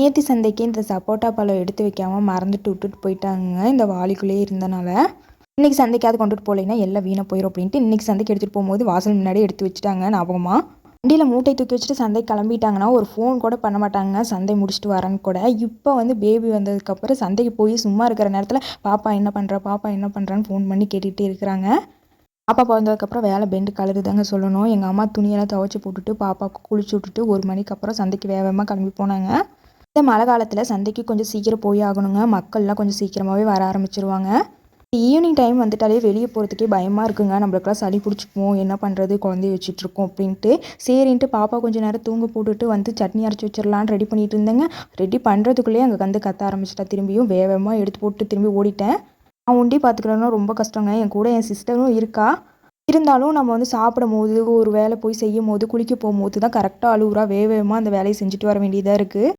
நேற்று சந்தைக்கு இந்த சப்போட்டா பழம் எடுத்து வைக்காமல் மறந்துட்டு விட்டுட்டு போயிட்டாங்க. இந்த வாளிக்குள்ளேயே இருந்தனால. இன்றைக்கி சந்தைக்காவது கொண்டுட்டு போகலைன்னா எல்லாம் வீணாக போயிடும் அப்படின்ட்டு இன்றைக்கி சந்தைக்கு எடுத்துகிட்டு போகும்போது வாசல் முன்னாடி எடுத்து வச்சுட்டாங்க ஞாபகமாக வண்டியில் மூட்டை தூக்கி வச்சுட்டு சந்தை கிளம்பிட்டாங்கன்னா ஒரு ஃபோன் கூட பண்ண மாட்டாங்க. சந்தை முடிச்சுட்டு வரேன்னு கூட. இப்போ வந்து பேபி வந்ததுக்கப்புறம் சந்தைக்கு போய் சும்மா இருக்கிற நேரத்தில் பாப்பா என்ன பண்ணுற பாப்பா என்ன பண்ணுறான்னு ஃபோன் பண்ணி கேட்டுகிட்டே இருக்கிறாங்க. பாப்பா பிறந்ததுக்கப்புறம் வேலை பெண்டு கலரு தாங்க சொல்லணும். எங்கள் அம்மா துணியெல்லாம் துவைச்சி போட்டுட்டு பாப்பாவுக்கு குளிச்சு விட்டுட்டு ஒரு மணிக்கு அப்புறம் சந்தைக்கு வேகமாக கிளம்பி போனாங்க. இந்த மழை காலத்தில் சந்தைக்கு கொஞ்சம் சீக்கிரம் போய் ஆகணுங்க. மக்கள்லாம் கொஞ்சம் சீக்கிரமாகவே வர ஆரம்பிச்சிருவாங்க. ஈவினிங் டைம் வந்துட்டாலே வெளியே போகிறதுக்கே பயமாக இருக்குங்க. நம்மளுக்கெல்லாம் சளி பிடிச்சிக்குவோம் என்ன பண்ணுறது குழந்தைய வச்சுட்ருக்கோம் அப்படின்ட்டு. சரின்ட்டு பாப்பா கொஞ்சம் நேரம் தூங்க போட்டுட்டு வந்து சட்னி அரைச்சி வச்சிடலான்னு ரெடி பண்ணிட்டு இருந்தேங்க. ரெடி பண்ணுறதுக்குள்ளேயே அங்கே வந்து கத்த ஆரம்பிச்சிட்டா. திரும்பியும் வேகமாக எடுத்து போட்டு திரும்பி ஓடிட்டேன். நான் ஒண்டி பார்த்துக்கிறேன்னா ரொம்ப கஷ்டங்க. என் கூட என் சிஸ்டரும் இருக்கா. இருந்தாலும் நம்ம வந்து சாப்பிடும் போது ஒரு வேலை போய் செய்யும் போது குளிக்க போகும்போது தான் கரெக்டாக அழுவுறா. வேக வேகமாக அந்த வேலையை செஞ்சுட்டு வர வேண்டியதாக இருக்குது